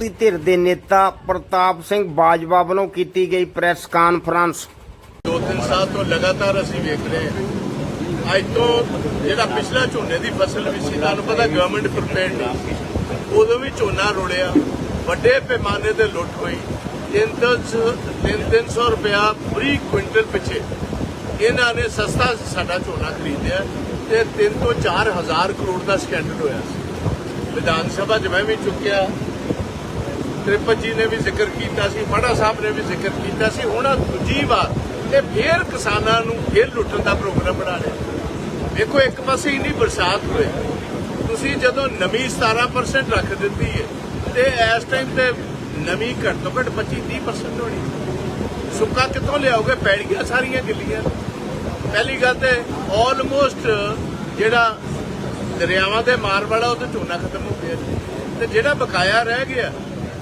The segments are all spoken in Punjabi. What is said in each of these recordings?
ਦੀ ਧਿਰ ਦੇ ਨੇਤਾ ਪ੍ਰਤਾਪ ਸਿੰਘ ਬਾਜਵਾ ਵੱਲੋਂ ਕੀਤੀ ਗਈ ਪ੍ਰੈਸ ਕਾਨਫਰੰਸ। ਦੋ ਤਿੰਨ ਸਾਲ ਤੋਂ ਲਗਾਤਾਰ ਅਸੀਂ ਵੇਖ ਰਹੇ ਹਾਂ। ਅੱਜ ਤੋਂ ਜਿਹੜਾ ਪਿਛਲਾ ਝੋਨੇ ਦੀ ਫਸਲ ਵੀ ਸੀ, ਤੁਹਾਨੂੰ ਪਤਾ ਗਵਰਨਮੈਂਟ ਪ੍ਰੀਪੇਅਰਡ ਨਹੀਂ। ਉਦੋਂ ਵੀ ਝੋਨਾ ਰੋੜਿਆ, ਵੱਡੇ ਪੈਮਾਨੇ ਤੇ ਲੁੱਟ ਹੋਈ। ਤਿੰਨ ਤਿੰਨ ਸੌ- ਤਿੰਨ ਸੌ ਰੁਪਇਆ ਫਰੀ ਕੁਇੰਟਲ ਪਿੱਛੇ। ਇਹਨਾਂ ਨੇ ਸਸਤਾ ਸਾਡਾ ਝੋਨਾ ਖਰੀਦਿਆ ਤੇ 3 ਤੋਂ 4 ਹਜ਼ਾਰ ਕਰੋੜ ਦਾ ਸਕੈਂਡਲ ਹੋਇਆ ਸੀ। ਵਿਧਾਨ ਸਭਾ 'ਚ ਮੈਂ ਵੀ ਚੁੱਕਿਆ। ਤ੍ਰਿਪਤ ਜੀ ਨੇ ਵੀ ਜ਼ਿਕਰ ਕੀਤਾ ਸੀ, ਮਾੜਾ ਸਾਹਿਬ ਨੇ ਵੀ ਜ਼ਿਕਰ ਕੀਤਾ ਸੀ। ਹੁਣ ਦੂਜੀ ਵਾਰ ਇਹ ਫੇਰ ਕਿਸਾਨਾਂ ਨੂੰ ਫੇਰ ਲੁੱਟਣ ਦਾ ਪ੍ਰੋਗਰਾਮ ਬਣਾ ਲਿਆ ਦੇਖੋ, ਇੱਕ ਪਾਸੇ ਇੰਨੀ ਬਰਸਾਤ ਹੋਈ, ਤੁਸੀਂ ਜਦੋਂ ਨਮੀ 17% ਰੱਖ ਦਿੱਤੀ ਹੈ ਤੇ ਇਸ ਟਾਈਮ ਤੇ ਨਮੀ ਘੱਟ ਤੋਂ ਘੱਟ 25 30% ਹੋਣੀ। ਸੁੱਕਾ ਕਿੱਥੋਂ ਲਿਆਓਗੇ? ਪੈੜੀਆਂ ਸਾਰੀਆਂ ਗਿੱਲੀਆਂ। ਪਹਿਲੀ ਗੱਲ ਤੇ ਆਲਮੋਸਟ ਜਿਹੜਾ ਦਰਿਆਵਾਂ ਦੇ ਮਾਰ ਵਾਲਾ, ਉਹ ਤੇ ਝੋਨਾ ਖਤਮ ਹੋ ਗਿਆ। ਤੇ ਜਿਹੜਾ ਬਕਾਇਆ ਰਹਿ ਗਿਆ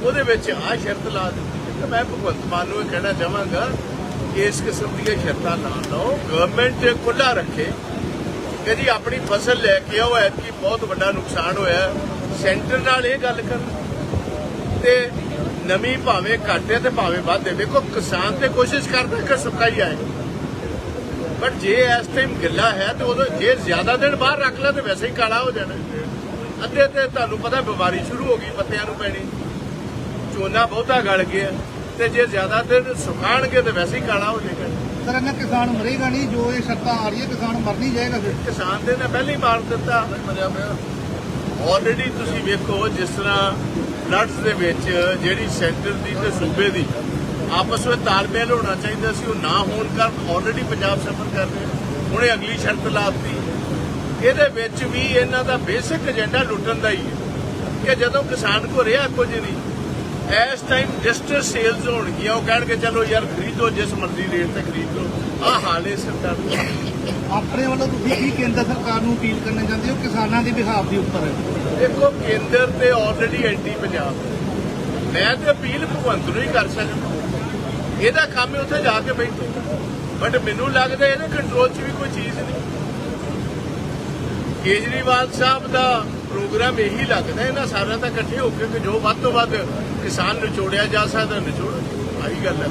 ਉਹਦੇ ਵਿੱਚ ਆ ਸ਼ਰਤ ਲਾ ਦਿੱਤੀ ਤੇ ਮੈਂ ਭਗਵੰਤ ਮਾਨ ਨੂੰ ਇਹ ਕਹਿਣਾ ਚਾਹਾਂਗਾ ਕਿ ਇਸ ਕਿਸਮ ਦੀਆਂ ਸ਼ਰਤਾਂ ਨਾ ਲਾਓ। ਗਵਰਨਮੈਂਟ ਖੁੱਲਾ ਰੱਖੇ। ਕਿ ਜੀ ਆਪਣੀ ਫਸਲ ਲੈ ਕੇ ਆਓ, ਐਤਕੀ ਬਹੁਤ ਵੱਡਾ ਨੁਕਸਾਨ ਹੋਇਆ। ਸੈਂਟਰ ਨਾਲ ਇਹ ਗੱਲ ਕਰਨ। ਤੇ ਨਮੀ ਭਾਵੇਂ ਘੱਟ ਹੈ ਤੇ ਭਾਵੇਂ ਵਾਧੇ ਹੈ। ਵੇਖੋ ਕਿਸਾਨ ਤੇ ਕੋਸ਼ਿਸ਼ ਕਰਦਾ ਕਿ ਸੁੱਕਾ ਆਏ। ਬਟ ਜੇ ਇਸ ਟਾਈਮ ਗਿੱਲਾ ਹੈ ਤੇ ਉਦੋਂ ਜੇ ਜ਼ਿਆਦਾ ਦਿਨ ਬਾਹਰ ਰੱਖ ਲਾ ਤੇ ਵੈਸੇ ਹੀ ਕਾਲਾ ਹੋ ਜਾਣਾ। ਅੱਧੇ ਤੇ ਤੁਹਾਨੂੰ ਪਤਾ ਬਿਮਾਰੀ ਸ਼ੁਰੂ ਹੋ ਗਈ, ਪੱਤਿਆਂ ਨੂੰ ਪੈਣੀ। ਝੋਨਾ ਬਹੁਤਾ ਗਲ ਗਿਆ ਤੇ ਜੇ ਜ਼ਿਆਦਾ ਦਿਨ ਸੁਕਾਣਗੇ ਤੇ ਵੈਸੇ ਹੀ ਕਾਲਾ ਹੋ ਜਾਏਗਾ। ਸਰ ਇਹਨਾਂ ਕਿਸਾਨ ਮਰੇਗਾ ਨਹੀਂ ਜੋ ਇਹ ਸ਼ਰਤਾਂ ਆ ਰਹੀ ਹੈ ਕਿਸਾਨ ਮਰ ਨਹੀਂ ਜਾਏਗਾ ਫਿਰ। ਕਿਸਾਨ ਦੇ ਨੇ ਪਹਿਲਾਂ ਮਾਰ ਦਿੱਤਾ। ਮਰਿਆ ਪਿਆ। ਆਲਰੇਡੀ ਤੁਸੀਂ ਵੇਖੋ ਜਿਸ ਤਰ੍ਹਾਂ ਫਲੱਡਸ ਦੇ ਵਿੱਚ ਜਿਹੜੀ ਸੈਂਟਰ ਦੀ ਤੇ ਸੂਬੇ ਦੀ ਆਪਸ ਵਿੱਚ ਤਾਲਮੇਲ ਹੋਣਾ ਚਾਹੀਦਾ ਸੀ ਉਹ ਨਾ ਹੋਣ ਕਾਰਨ ਆਲਰੇਡੀ ਪੰਜਾਬ ਸਫਰ ਕਰ ਰਿਹਾ ਹੁਣੇ ਅਗਲੀ ਸ਼ਰਤ ਲਾਤੀ। ਇਹਦੇ ਵਿੱਚ ਵੀ ਇਹਨਾਂ ਦਾ ਬੇਸਿਕ ਏਜੰਡਾ ਲੁੱਟਣ ਦਾ ਹੀ ਹੈ ਕਿ ਜਦੋਂ ਕਿਸਾਨ ਕੋ ਰਿਹਾ ਕੁਝ ਨਹੀਂ ਇਸ ਟਾਈਮ ਡਿਸਟ੍ਰਿਕਟ ਸੇਲਸ ਹੋਣਗੀਆਂ ਉਹ ਕਹਿਣਗੇ ਚਲੋ ਯਾਰ ਖਰੀਦੋ ਜਿਸ ਮਰਜ਼ੀ ਰੇਟ ਤੇ ਖਰੀਦ। ਲਓ ਆਹ ਹਾਲੇ ਸਰਕਾਰ ਦਾ। ਆਪਣੇ ਵੱਲੋਂ ਤੁਸੀਂ ਕੀ ਕੇਂਦਰ ਸਰਕਾਰ ਨੂੰ ਅਪੀਲ ਕਰਨਾ ਚਾਹੁੰਦੇ ਹੋ? ਕਿਸਾਨਾਂ ਦੇ ਬਿਹਾਫ ਦੇ ਉੱਪਰ। ਦੇਖੋ ਕੇਂਦਰ ਤੇ ਆਲਰੇਡੀ ਐਂਟੀ ਪੰਜਾਬ। ਮੈਂ ਤੇ ਅਪੀਲ ਭਗਵੰਤ ਨੂੰ ਹੀ ਕਰ ਸਕਦਾ। ਇਹਦਾ ਕੰਮ ਹੈ ਉੱਥੇ ਜਾ ਕੇ ਬੈਠੋ। ਬਟ ਮੈਨੂੰ ਲੱਗਦਾ ਇਹਦੇ ਕੰਟਰੋਲ 'ਚ ਵੀ ਕੋਈ ਚੀਜ਼ ਨਹੀਂ। ਕੇਜਰੀਵਾਲ ਸਾਹਿਬ ਦਾ ਪ੍ਰੋਗਰਾਮ ਇਹੀ ਲੱਗਦਾ, ਇਹਨਾਂ ਸਾਰਿਆਂ ਦਾ ਇਕੱਠੇ ਹੋ ਕੇ ਕਿ ਜੋ ਵੱਧ ਤੋਂ ਵੱਧ ਕਿਸਾਨ ਨਿਚੋੜਿਆ ਜਾ ਸਕਦਾ, ਨਿਚੋੜ ਆਹੀ ਗੱਲ ਹੈ।